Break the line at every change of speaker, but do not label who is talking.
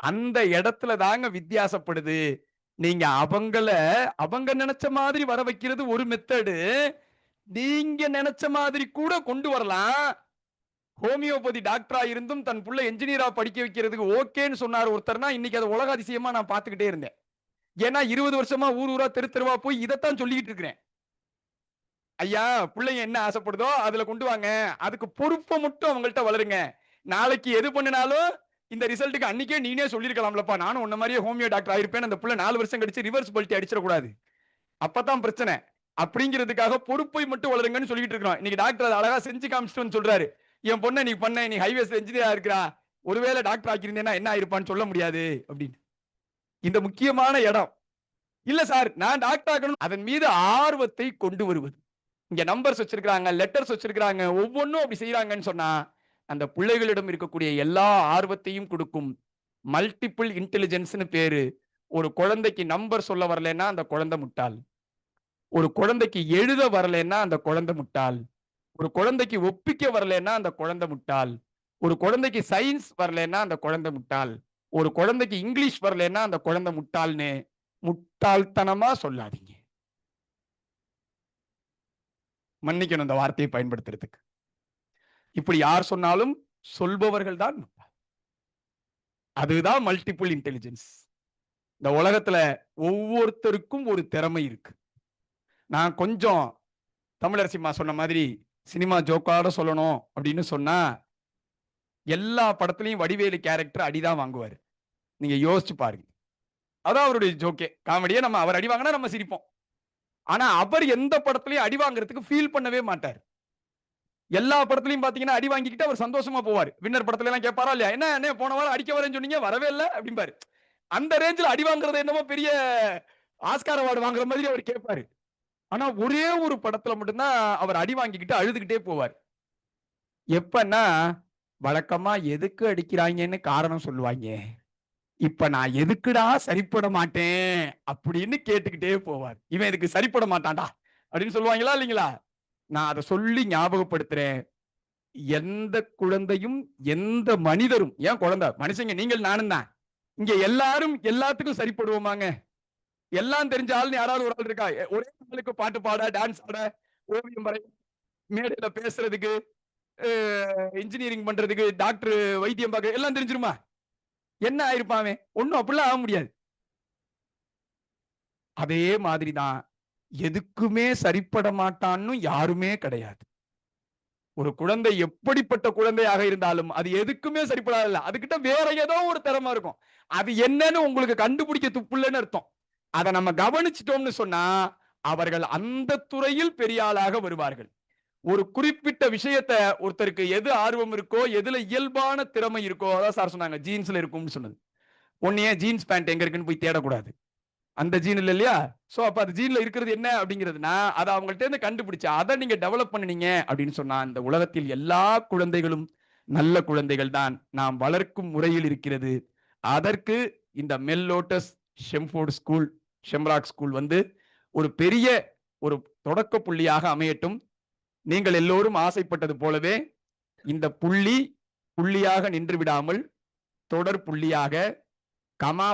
அந்த இடத்துல தாங்க வித்தியாசப்படுது. நீங்க அவங்கள அவங்க நினைச்ச மாதிரி வர வைக்கிறது ஒரு மெத்தடு நீங்க நினைச்ச மாதிரி கூட கொண்டு வரலாம். ஹோமியோபதி டாக்டரா இருந்தும் தன் புள்ள என்ஜினியரா படிக்க வைக்கிறதுக்கு ஓகேன்னு சொன்னார் ஒருத்தர்னா இன்னைக்கு அது உலக அதிசயமா நான் பார்த்துக்கிட்டே இருந்தேன். ஏன்னா இருபது வருஷமா ஊர் ஊரா தெரு தெருவா போய் இதைத்தான் சொல்லிக்கிட்டு இருக்கிறேன். ஐயா பிள்ளைங்க என்ன ஆசைப்படுதோ அதுல கொண்டு வாங்க. அதுக்கு பொறுப்பை மட்டும் அவங்கள்ட்ட வளருங்க. நாளைக்கு எது பண்ணினாலும் இந்த ரிசல்ட்டுக்கு அன்னைக்கே நீனே சொல்லியிருக்கலாம்லப்பா. நானும் உன்ன மாதிரியே ஹோமியோ டாக்டர் ஆயிருப்பேன். அந்த பிள்ளை நாலு வருஷம் கழிச்சு ரிவர்ஸ் பல்ட்டி அடிச்சிடக்கூடாது. அப்பதான் பிரச்சனை. அப்படிங்கிறதுக்காக பொறுப்பை மட்டும் வளருங்கன்னு சொல்லிட்டு இருக்கிறோம். இன்னைக்கு டாக்டர் அதை அழகா செஞ்சு காமிச்சிட்டு சொல்றாரு. என் பொண்ணை நீ பண்ண. நீ ஹைவேஸ் என்ஜினியரா இருக்கிறா. ஒருவேளை டாக்டர் ஆக்கியிருந்தேன்னா என்ன ஆயிருப்பான்னு சொல்ல முடியாது. அப்படின்னு இந்த முக்கியமான இடம். இல்ல சார் நான் டாக்டர் ஆகணும். அதன் மீது ஆர்வத்தை கொண்டு வருவது. இங்க நம்பர்ஸ் வச்சிருக்காங்க லெட்டர்ஸ் வச்சிருக்காங்க ஒவ்வொன்றும் அப்படி செய்யறாங்கன்னு சொன்னா அந்த பிள்ளைகளிடம் இருக்கக்கூடிய எல்லா ஆர்வத்தையும் கொடுக்கும். மல்டிபிள் இன்டெலிஜென்ஸ்னு பேரு. ஒரு குழந்தைக்கு நம்பர் சொல்ல வரலன்னா அந்த குழந்தை முட்டாள். ஒரு குழந்தைக்கு எழுத வரலன்னா அந்த குழந்தை முட்டாள். ஒரு குழந்தைக்கு ஒப்பிக்க வரலன்னா அந்த குழந்தை முட்டாள். ஒரு குழந்தைக்கு சயின்ஸ் வரலன்னா அந்த குழந்தை முட்டாள். ஒரு குழந்தைக்கு இங்கிலீஷ் வரலன்னா அந்த குழந்தை முட்டாள்னு முட்டாள்தனமா சொல்லாதீங்க. மன்னிக்கணும் இந்த வார்த்தையை பயன்படுத்துறதுக்கு. இப்படி யார் சொன்னாலும் சொல்பவர்கள் தான் அதுதான் மல்டிபிள் இன்டெலிஜென்ஸ் இந்த உலகத்துல ஒவ்வொருத்தருக்கும் ஒரு திறமை இருக்கு. நான் கொஞ்சம் தமிழரசிம்மா சொன்ன மாதிரி சினிமா ஜோக்காட சொல்லணும் அப்படின்னு சொன்னா எல்லா படத்துலையும் வடிவேலு கேரக்டர் அடிதான் வாங்குவார். நீங்க யோசிச்சு பாருங்க. அதான் அவருடைய ஜோக்கே காமெடியே நம்ம அவர் அடி வாங்கினா நம்ம சிரிப்போம். ஆனா அவர் எந்த படத்துலயும் அடி வாங்குறதுக்கு ஃபீல் பண்ணவே மாட்டார். எல்லா படத்துலயும் பாத்தீங்கன்னா அடி வாங்கிக்கிட்டு அவர் சந்தோஷமா போவார். வின்னர் படத்துல எல்லாம் கேட்பாரா இல்லையா? என்ன என்ன போன வாரம் அடிக்க வரேன்னு சொன்னீங்க? வரவே இல்லை? அப்படிம்பாரு. அந்த ரேஞ்சில் அடி வாங்குறது என்னமோ பெரிய ஆஸ்கார் அவார்டு வாங்குற மாதிரி அவர் கேட்பாரு ஆனா ஒரே ஒரு படத்துல மட்டும்தான் அவர் அடி வாங்கிக்கிட்டு அழுதுகிட்டே போவார். எப்பன்னா வழக்கமா எதுக்கு அடிக்கிறாங்கன்னு காரணம் சொல்லுவாங்க இப்ப நான் எதுக்குடா சரிப்பட மாட்டேன்? அப்படின்னு கேட்டுக்கிட்டே போவார். இவன் இதுக்கு சரிப்பட மாட்டான்டா? அப்படின்னு சொல்லுவாங்களா இல்லைங்களா? நான் அதை சொல்லி ஞாபகப்படுத்துறேன். எந்த குழந்தையும் எந்த மனிதரும் ஏன் குழந்தை? மனுஷங்க நீங்கள் நானும் தான். இங்க எல்லாரும் எல்லாத்துக்கும் சரிப்படுவோமாங்க. எல்லாம் தெரிஞ்ச ஆள்னு யாராவது ஒரு ஆள் இருக்கா? ஒரே நாளுக்கு பாட்டு பாட டான்ஸ் ஆட ஓவியம் வரை மேடையில பேசுறதுக்கு இன்ஜினியரிங் பண்றதுக்கு டாக்டர் வைத்தியம் பார்க்க எல்லாம் தெரிஞ்சிருமா? என்ன ஆயிருப்பாவே ஒன்னும் ஒண்ணும் அப்படிலாம் ஆக முடியாது. அதே மாதிரிதான் எதுக்குமே சரிப்பட மாட்டான்னு யாருமே கிடையாது. ஒரு குழந்தை எப்படிப்பட்ட குழந்தையாக இருந்தாலும் அது எதுக்குமே சரிப்படாதில்ல. அதுகிட்ட வேற ஏதோ ஒரு திறமை இருக்கும். அது என்னன்னு உங்களுக்கு கண்டுபிடிக்க துப்புலன்னு அர்த்தம். அதை நம்ம கவனிச்சிட்டோம்னு சொன்னா அவர்கள் அந்த துறையில் பெரிய ஆளாக வருவார்கள். ஒரு குறிப்பிட்ட விஷயத்த ஒருத்தருக்கு எது ஆர்வம் இருக்கோ எதுல இயல்பான திறமை இருக்கோ அதான் சார் சொன்னாங்க ஜீன்ஸ்ல இருக்கும்னு சொன்னது. ஒன்னே ஜீன்ஸ் பேண்ட் எங்க இருக்குன்னு போய் தேடக்கூடாது. அந்த ஜீன் இல்லை இல்லையா? ஸோ அப்போ அது ஜீனில் இருக்கிறது என்ன அப்படிங்கிறதுனா அதை அவங்கள்ட்ட இருந்து கண்டுபிடிச்சா அதை நீங்கள் டெவலப் பண்ணினீங்க அப்படின்னு சொன்னால் இந்த உலகத்தில் எல்லா குழந்தைகளும் நல்ல குழந்தைகள் தான். நாம் வளர்க்கும் முறையில் இருக்கிறது. அதற்கு இந்த மெல் Lotus Shemford school Shamrock school வந்து ஒரு பெரிய ஒரு தொடக்க புள்ளியாக அமையட்டும். நீங்கள் எல்லோரும் ஆசைப்பட்டது போலவே இந்த புள்ளி புள்ளியாக நின்று விடாமல் தொடர் புள்ளியாக கமா